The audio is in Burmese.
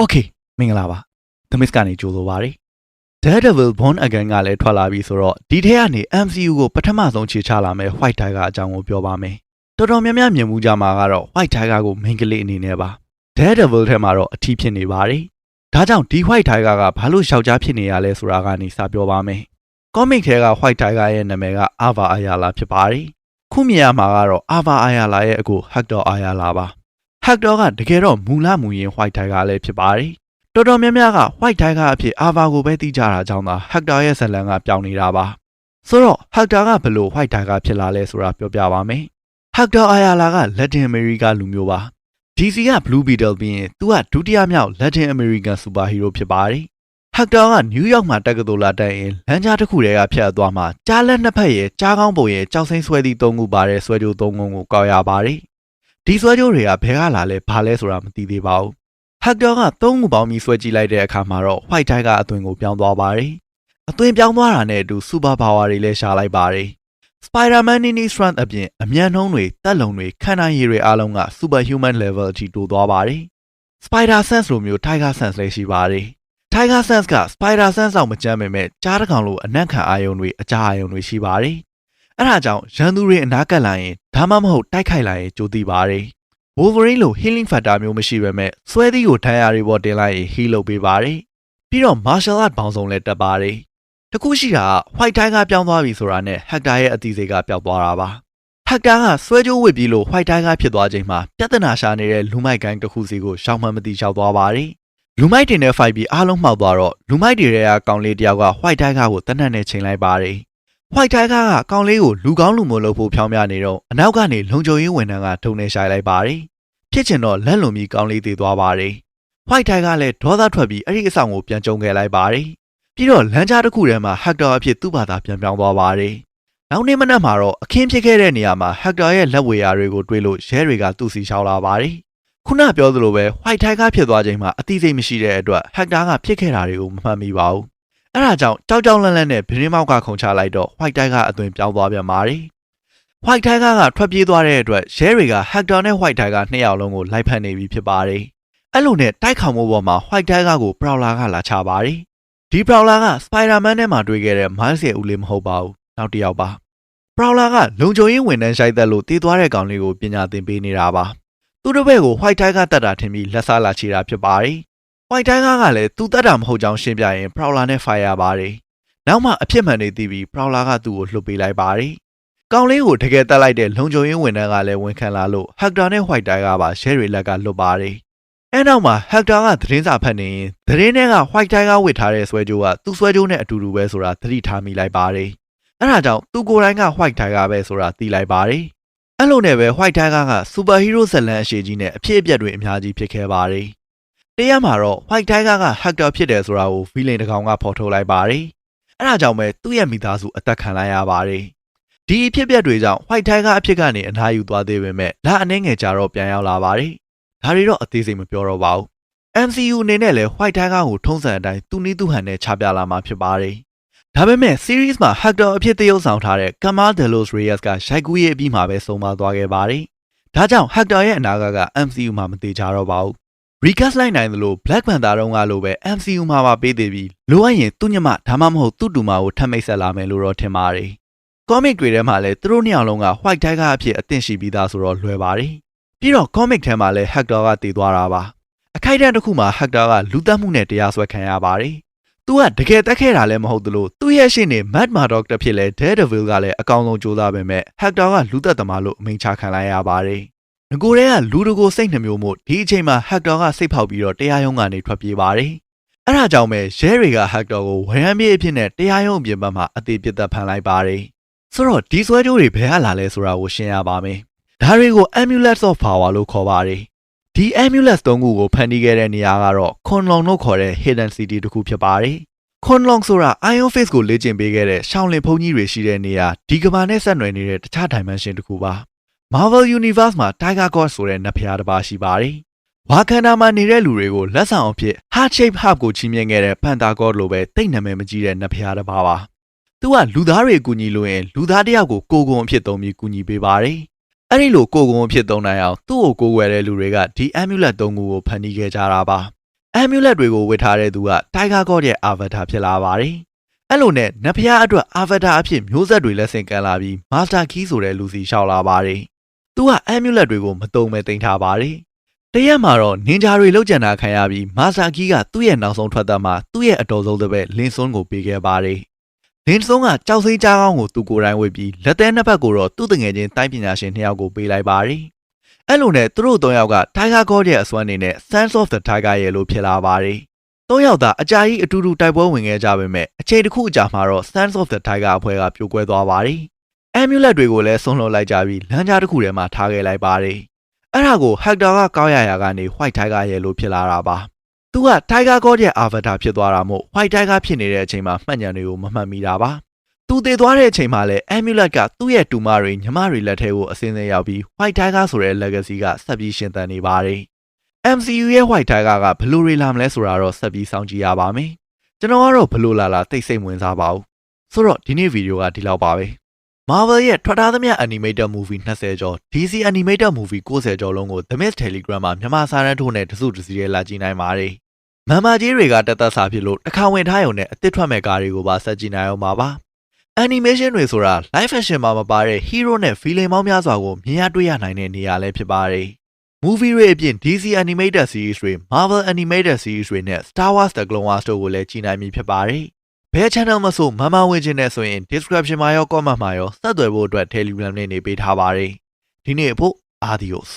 Okay မင်္ဂလာပါ The Mist ကနေကြိုဆိုပါရစေ Daredevil Born Again ကလည်းထွက်လာပြီဆိုတော့ဒီထဲကနေ MCU ကိုပထမဆုံးခြေချလာမယ် White Tiger အကြောင်းကိုပြောပါမယ်တော်တော်များများမြင်မှုကြမှာကတော့ White Tiger ကို main ကလေးအနေနဲ့ပါ Daredevil ထဲမှာတော့အထီးဖြစ်နေပါတယ်ဒါကြောင့်ဒီ White Tiger ကဘာလို့ယောက်ျားဖြစ်နေရလဲဆိုတာကနေစပြောပါမယ် Comic ထဲက White Tiger ရဲ့နာမည်က Ava Ayala ဖြစ်ပါတယ်ခုမြင်ရမှာကတော့ Ava Ayala ရဲ့အကို Hector Ayala ပါ Hector ကတကယ်တော့မူလမူရင်း White Tiger လည်းဖြစ်ပါတယ်တော်တော်များများက White Tiger အဖြစ် Ava ကိုပဲသိကြတာကြောင့်သာ Hector ရဲ့ဇာတ်လမ်းကပြောင်းနေတာပါဆိုတော့ Hector ကဘယ်လို White Tiger ဖြစ်လာလဲဆိုတာပြောပြပါမယ် Hector Ayala က Latin America လူမျိုးပါ DC က Blue Beetle ပြီးရင်သူကဒုတိယမြောက် Latin American Superhero ဖြစ်ပါတယ် Hector ကနယူးယောက်မှာတက္ကသိုလ်လာတက်ရင်လမ်းကြားတစ်ခုတည်းကဖြတ်သွားမှကြားလက်နှစ်ဖက်ရဲ့ကြားကောင်းပုံရဲ့ကြောက်စိမ့်ဆွဲသည့်သုံးခုပါတဲ့ဆွဲကြိုးသုံးခုကိုကောက်ရပါတယ် ဒီဆွဲကြိုးတွေကဘယ်ကလာလဲဘာလဲဆိုတာမသိသေးပါဘူး Hector ကသုံးခုပေါင်းပြီးဆွဲကြည့်လိုက်တဲ့အခါမှာတော့ White Tiger အသွင်ကိုပြောင်းသွားပါတယ်အသွင်ပြောင်းသွားတာနဲ့အတူ Super Power တွေလည်းရှာလိုက်ပါတယ် Spider-Man Nini Strength အပြင်အမြန်နှုံးတွေတက်လုံတွေခန္ဓာရည်တွေအားလုံးက Superhuman Level အထိတိုးသွားပါတယ် Spider Sense လိုမျိုး Tiger Sense လည်းရှိပါတယ် Tiger Sense က Spider Sense လောက်မကြမ်းပေမဲ့ကြားတစ်ကောင်လိုအနက်ခံအာယုံတွေအကြအာယုံတွေရှိပါတယ် အဲ့ဒါကြောင့်ရန်သူတွေအနားကပ်လာရင်ဒါမှမဟုတ်တိုက်ခိုက်လာရင်ကြိုသိပါတယ် Wolverine လို healing factor မျိုးမရှိပေမဲ့ဆွဲသီးကိုထမ်းရတွေပေါ်တင်လိုက်ရင် heal လုပ်ပေးပါတယ်ပြီးတော့ martial art ဘောင်ဆောင်လည်းတက်ပါတယ်တခုရှိတာက White Tiger ပြောင်းသွားပြီဆိုတာနဲ့ Hector ရဲ့အတီးစိတ်ကပျောက်သွားတာပါ Hector ကဆွဲကြိုးဝစ်ပြီးလို့ White Tiger ဖြစ်သွားချိန်မှာပြဿနာရှာနေတဲ့လူမိုက်ကိုင်းတစ်ခုစီကိုရှောင်မှန်မသိရောက်သွားပါတယ်လူမိုက်တင်တဲ့ fight ပြီးအားလုံးမှောက်သွားတော့လူမိုက်တွေရဲ့ကောင်လေးတယောက်က White Tiger ကိုတနက်နဲ့ချိန်လိုက်ပါတယ် White Tiger ကကောင်လေးကိုလူကောင်းလူမို့လို့ဖို့ဖြောင်းပြနေတော့အနောက်ကနေလုံခြုံရေးဝန်ထမ်းကထုံနေရှိုင်လိုက်ပါတယ်ဖြစ်ချင်တော့လက်လွန်ပြီးကောင်လေးသေးသွားပါတယ် White Tiger လည်းဒေါသထွက်ပြီးအဲ့ဒီအဆောင်ကိုပြန်ကြုံခဲ့လိုက်ပါတယ်ပြီးတော့လမ်းကြားတစ်ခုထဲမှာ Hector အဖြစ်သူ့ဘာသာပြန်ပြောင်းသွားပါတယ်နောက်နေ့မနက်မှာတော့အခင်းဖြစ်ခဲ့တဲ့နေရာမှာ Hector ရဲ့လက်ဝေရာတွေကိုတွေးလို့ရဲတွေကသူ့စီရှောက်လာပါတယ်ခုနပြောသလိုပဲ White Tiger ဖြစ်သွားချိန်မှာအသိစိတ်မရှိတဲ့အတွက် Hector ကဖြစ်ခဲ့တာတွေကိုမမှတ်မိပါဘူး အဲ့ဒါကြောင့်ကြောက်ကြောက်လန့်လန့်နဲ့ဘင်းမောက်ကခုန်ချလိုက်တော့ White Tiger အသွင်ပြောင်းသွားပြန်ပါတယ် White Tiger ကထွက်ပြေးသွားတဲ့အတွက်ရဲတွေက Hector နဲ့ White Tiger နှစ်ယောက်လုံးကိုလိုက်ဖက်နေပြီဖြစ်ပါတယ်အဲ့လိုနဲ့တိုက်ခေါင်မှုပေါ်မှာ White Tiger ကို Prowler ကလာချပါတယ်ဒီ Prowler က Spider-Man နဲ့မှတွေ့ခဲ့တဲ့ Miles ရဲ့ဦးလေးမဟုတ်ပါဘူးနောက်တစ်ယောက်ပါ Prowler ကလုံခြုံရေးဝန်ထမ်းရှိုက်သက်လို့တေးသွားတဲ့ကောင်လေးကိုပညာသင်ပေးနေတာပါသူတို့ဘက်ကို White Tiger တက်တာထင်ပြီးလက်စားလာချေတာဖြစ်ပါတယ် White Tiger ကလည်းသူတက်တာမဟုတ်ကြောင်းရှင်းပြရင် Prowler နဲ့ Fire ရပါတယ်နောက်မှအဖြစ်မှန်တွေသိပြီး Prowler ကသူ့ကိုလှုပ်ပေးလိုက်ပါတယ်ကောင်လေးကိုတကယ်တက်လိုက်တဲ့လုံခြုံရေးဝန်ထမ်းကလည်းဝန်ခံလာလို့ Hector နဲ့ White Tiger ပါရဲတွေလက်ကလွတ်ပါတယ်အဲနောက်မှာ Hector ကသတင်းစာဖတ်နေရင်သတင်းထဲက White Tiger ဝစ်ထားတဲ့ဆွဲကြိုးကသူ့ဆွဲကြိုးနဲ့အတူတူပဲဆိုတာသတိထားမိလိုက်ပါတယ်အဲဒါကြောင့်သူကိုယ်တိုင်က White Tiger ပဲဆိုတာသိလိုက်ပါတယ်အဲ့လိုနဲ့ပဲ White Tiger က Superhero ဇာတ်လမ်းအရှိကြီးနဲ့အဖြစ်အပျက်တွေအများကြီးဖြစ်ခဲ့ပါတယ် တရက်မှာတော့ White Tiger က Hector ဖြစ်တယ်ဆိုတာကို villain တစ်ကောင်ကဖော်ထုတ်လိုက်ပါတယ်အဲဒါကြောင့်ပဲသူ့ရဲ့မိသားစုအသက်ခံလိုက်ရပါတယ်ဒီအဖြစ်အပျက်တွေကြောင့် White Tiger အဖြစ်ကနေအနားယူသွားသေးပေမဲ့လအနှဲငယ်ကြာတော့ပြန်ရောက်လာပါတယ်ဒါတွေတော့အသေးစိတ်မပြောတော့ပါဘူး MCU အနေနဲ့လည်း White Tiger ကိုထုံးစံအတိုင်းသူနည်းသူဟန်နဲ့ချပြလာမှာဖြစ်ပါတယ်ဒါပေမဲ့ series မှာ Hector အဖြစ်သရုပ်ဆောင်ထားတဲ့ Kamal De Los Reyes ကရိုက်ကူးရေးအပြီးမှာပဲဆုံးမသွားခဲ့ပါတယ်။ဒါကြောင့် Hector ရဲ့အနာဂတ်က MCU မှာမသေးကြတော့ပါဘူး။ recast လိုက်နိုင်သလို Black Panther တုန်းကလိုပဲ MCU မှာပါပေးသေးပြီးလိုအပ်ရင်သူ့ညမဒါမှမဟုတ်သူ့တူမကိုထပ်မိတ်ဆက်လာမယ်လို့တော့ထင်ပါတယ်။ comic တွေထဲမှာလည်းသူတို့နှစ်ယောက်လုံးက White Tiger အဖြစ်အသင့်ရှိပြီးသားဆိုတော့လွယ်ပါတယ်။ပြီးတော့ comic ထဲမှာလည်း Hector ကတည်သွားတာပါ။အခိုက်အတန့်တစ်ခုမှာ Hector ကလူတက်မှုနဲ့တရားစွဲခံရပါတယ်။ तू ကတကယ်တက်ခဲ့တာလည်းမဟုတ်သလိုသူ့ရဲ့ရှေ့နေ Matt Murdock တစ်ဖြစ်လဲ Daredevil ကလည်းအကောင်ဆုံးကြိုးစားပေမဲ့ Hector ကလူသက်သမားလို့အမိန့်ချခံလိုက်ရပါတယ်။ ငကိုယ်တည်းကလူတကိုစိတ်နှမျိုးမို့ဒီအချိန်မှာ Hector ကစိတ်ဖောက်ပြီးတော့တရားရုံးကနေထွက်ပြေးပါတယ်။အဲ့ဒါကြောင့်ပဲရဲတွေက Hector ကိုဝရမ်းပြေးအဖြစ်နဲ့တရားရုံးအပြင်ဘက်မှာအသေးပြစ်သက်ဖန်လိုက်ပါတယ်။ဆိုတော့ဒီဆွဲကြိုးတွေဘယ်ကလာလဲဆိုတာကိုရှင်းရပါမယ်။ဒါတွေကို Amulets of Power လို့ခေါ်ပါတယ်။ဒီ Amulets သုံးခုကိုဖန်တီးခဲ့တဲ့နေရာကတော့ Kunlun လို့ခေါ်တဲ့ Hidden City တစ်ခုဖြစ်ပါတယ်။ Kunlun ဆိုတာ Iron Fist ကိုလေ့ကျင့်ပေးခဲ့တဲ့ရှောင်းလင်ဘုံကြီးတွေရှိတဲ့နေရာဒီကမ္ဘာနဲ့ဆက်နွယ်နေတဲ့တခြား dimension တစ်ခုပါ။ Marvel Universe မှာ Tiger God ဆိုတဲ့နတ်ဖျားတစ်ပါးရှိပါတယ်။ဝါကန်ဒါမှာနေတဲ့လူတွေကိုလက်ဆောင်အဖြစ် Heart Shape Herb ကိုချီးမြှင့်ခဲ့တဲ့ Panther God လိုပဲတိတ်နာမည်မကြီးတဲ့နတ်ဖျားတစ်ပါးပါ။သူကလူသားတွေကူညီလို့ရင်လူသားတစ်ယောက်ကိုကိုယ်ကုံအဖြစ်သုံးပြီးကူညီပေးပါတယ်။အဲ့ဒီလိုကိုယ်ကုံအဖြစ်သုံးနိုင်အောင်သူ့ကိုကိုယ်ွယ်တဲ့လူတွေကဒီ amulet သုံးခုကိုဖန်တီးခဲ့ကြတာပါ amulet တွေကိုဝတ်ထားတဲ့သူက Tiger God ရဲ့ avatar ဖြစ်လာပါတယ်။အဲ့လိုနဲ့နတ်ဖျားအတွက် avatar အဖြစ်မျိုးဆက်တွေလက်ဆင့်ကမ်းလာပြီး Master Key ဆိုတဲ့လူစီလျှောက်လာပါတယ်။ သူက amulet တွေကိုမတုံမဲ့တင်ထားပါတယ်။တရက်မှာတော့နင်ဂျာတွေလောက်ကျန်တာခံရပြီး Master Key ကသူ့ရဲ့နောက်ဆုံးထွက်သက်မှာသူ့ရဲ့အတော်ဆုံးတစ်ပည့်လင်းစွန်းကိုပေးခဲ့ပါတယ်။လင်းစွန်းကကြောက်စိမ်းကြားကောင်းကိုသူကိုယ်တိုင်ဝေပြီးလက်သေးနှစ်ဖက်ကိုတော့သူ့တငယ်ချင်းတိုင်းပညာရှင်နှစ်ယောက်ကိုပေးလိုက်ပါတယ်။အဲ့လိုနဲ့သူတို့သုံးယောက်က Tiger God ရဲ့အစွမ်းနေနဲ့ Sense of the Tiger ရဲ့လို့ဖြစ်လာပါတယ်။သုံးယောက်သာအကြာကြီးအတူတူတိုက်ပွဲဝင်ခဲ့ကြပေမဲ့အချိန်တစ်ခုအကြာမှာတော့ Sense of the Tiger အဖွဲ့ကပြိုကွဲသွားပါတယ်။ Amulet တွေကိုလည်းဆုံးလွှတ်လိုက်ကြပြီးလမ်းကြားတစ်ခုထဲမှာထားခဲ့လိုက်ပါတယ်။အဲ့ဒါကို Hector ကကောက်ရရာကနေ White Tiger ရဲ့လို့ဖြစ်လာတာပါ။သူက Tiger God ရဲ့ avatar ဖြစ်သွားတာမို့ White Tiger ဖြစ်နေတဲ့အချိန်မှာမှတ်ဉာဏ်တွေကိုမမှတ်မိတာပါ။သူတည်သွားတဲ့အချိန်မှာလဲ amulet ကသူ့ရဲ့တူမတွေညီမတွေလက်ထဲကိုအစင်းစင်းရောက်ပြီး white tiger ဆိုတဲ့ legacy ကဆက်ပြီးရှင်သန်နေပါတယ်။ MCU ရဲ့ white tiger ကဘယ်လိုတွေလာမလဲဆိုတာတော့ဆက်ပြီးစောင့်ကြည့်ရပါမယ်။ကျွန်တော်ကတော့ဘယ်လိုလာလာသိစိတ်ဝင်စားပါဘူး။ဆိုတော့ဒီနေ့ဗီဒီယိုကဒီလောက်ပါပဲ။ Marvel ရဲ့ထွက်ထားသမျှ animated movie 20ကျော် DC animated movie 90ကျော်လုံးကို The Mist Telegram မှာမြန်မာစာတန်းထိုးနဲ့တစုတစည်းရဲလာကြည့်နိုင်ပါတယ်။မန်မာကြီးတွေကတက်သက်စာဖြစ်လို့တစ်ခါဝင်ထားရုံနဲ့အစ်စ်ထွက်မဲ့ကားတွေကိုပါဆက်ကြည့်နိုင်အောင်ပါပါ။ animation တွေဆိုတာ live action မှာမပါတဲ့ hero နဲ့ villain ပေါင်းများစွာကိုမြင်ရတွေ့ရနိုင်တဲ့နေရာလည်းဖြစ်ပါတယ်။ movie တွေအပြင် DC animated series တွေ Marvel animated series တွေနဲ့ Star Wars The Clone Wars တို့ကိုလည်းကြည့်နိုင်ပြီဖြစ်ပါတယ်။ ဘယ် channel မဆိုမမဝင်ခြင်းနဲ့ဆိုရင် description မှာရော comment မှာရောဆက်သွယ်ဖို့အတွက် Telegram နဲ့နေပေးထားပါတယ်။ဒီနေ့အဖို့ adios